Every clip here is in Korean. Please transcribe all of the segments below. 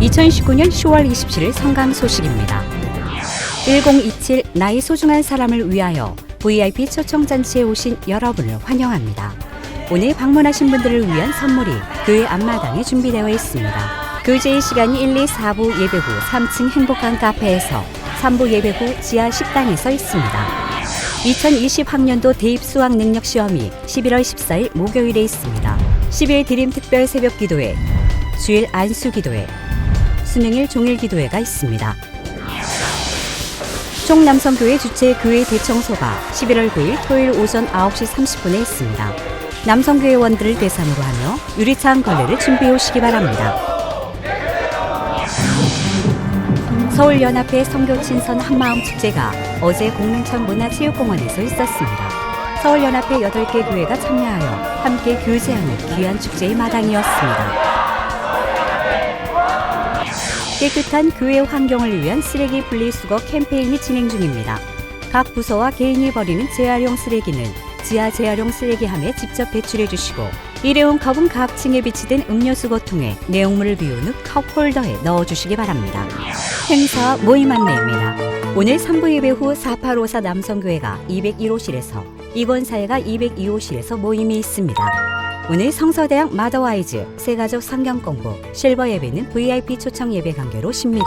2019년 10월 27일 성강 소식입니다. 1027 나의 소중한 사람을 위하여 VIP 초청 잔치에 오신 여러분을 환영합니다. 오늘 방문하신 분들을 위한 선물이 교회 앞마당에 준비되어 있습니다. 교제의 시간이 1, 2, 4부 예배 후 3층 행복한 카페에서 3부 예배 후 지하 식당에서 있습니다. 2020학년도 대입 수학 능력 시험이 11월 14일 목요일에 있습니다. 10일 드림 특별 새벽 기도회, 주일 안수 기도회, 수능일 종일 기도회가 있습니다. 총남성교회 주최 교회 대청소가 11월 9일 토요일 오전 9시 30분에 있습니다. 남성교회원들을 대상으로 하며 유리창 걸레를 준비해 오시기 바랍니다. 서울연합회 성교친선 한마음 축제가 어제 공릉천 문화체육공원에서 있었습니다. 서울연합회 8개 교회가 참여하여 함께 교제하는 귀한 축제의 마당이었습니다. 깨끗한 교회 환경을 위한 쓰레기 분리수거 캠페인이 진행 중입니다. 각 부서와 개인이 버리는 재활용 쓰레기는 지하 재활용 쓰레기함에 직접 배출해 주시고 일회용 컵은 각 층에 비치된 음료수거통에 내용물을 비운 후 컵홀더에 넣어 주시기 바랍니다. 행사 모임 안내입니다. 오늘 3부 예배 후 4854 남성교회가 201호실에서 이권사회가 202호실에서 모임이 있습니다. 오늘 성서대학 마더와이즈 세가족 성경공부 실버 예배는 VIP 초청 예배 관계로 쉽니다.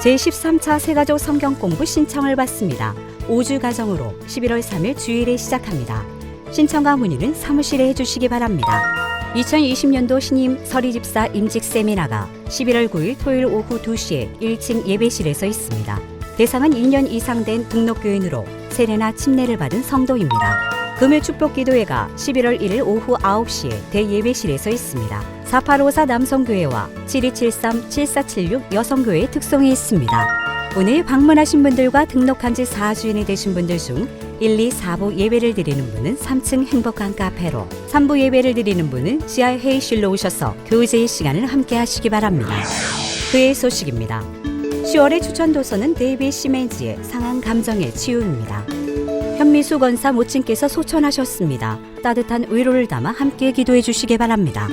제13차 세가족 성경공부 신청을 받습니다. 5주 가정으로 11월 3일 주일에 시작합니다. 신청과 문의는 사무실에 해주시기 바랍니다. 2020년도 신임 서리집사 임직 세미나가 11월 9일 토요일 오후 2시에 1층 예배실에서 있습니다. 대상은 2년 이상 된 등록교인으로 세례나 침례를 받은 성도입니다. 금요 축복 기도회가 11월 1일 오후 9시에 대예배실에서 있습니다. 4854 남성교회와 7273-7476 여성교회 특송이 있습니다. 오늘 방문하신 분들과 등록한 지 4주년이 되신 분들 중 1, 2, 4부 예배를 드리는 분은 3층 행복한 카페로 3부 예배를 드리는 분은 지하 회의실로 오셔서 교제의 시간을 함께 하시기 바랍니다. 그의 소식입니다. 10월의 추천 도서는 데이비 시멘즈의 상한 감정의 치유입니다. 현미수 권사 모친께서 소천하셨습니다. 따뜻한 위로를 담아 함께 기도해 주시기 바랍니다.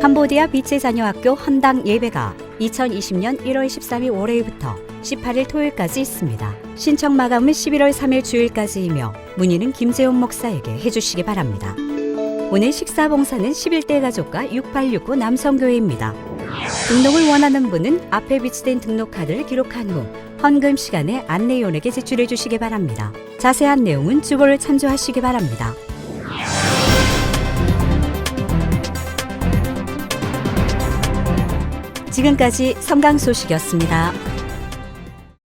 캄보디아 빛의 자녀 학교 헌당 예배가 2020년 1월 13일 월요일부터 18일 토요일까지 있습니다. 신청 마감은 11월 3일 주일까지이며 문의는 김재훈 목사에게 해주시기 바랍니다. 오늘 식사 봉사는 11대 가족과 6869 남성교회입니다. 등록을 원하는 분은 앞에 비치된 등록 카드를 기록한 후 헌금 시간에 안내요원에게 제출해 주시기 바랍니다. 자세한 내용은 주보를 참조하시기 바랍니다. 지금까지 성강 소식이었습니다.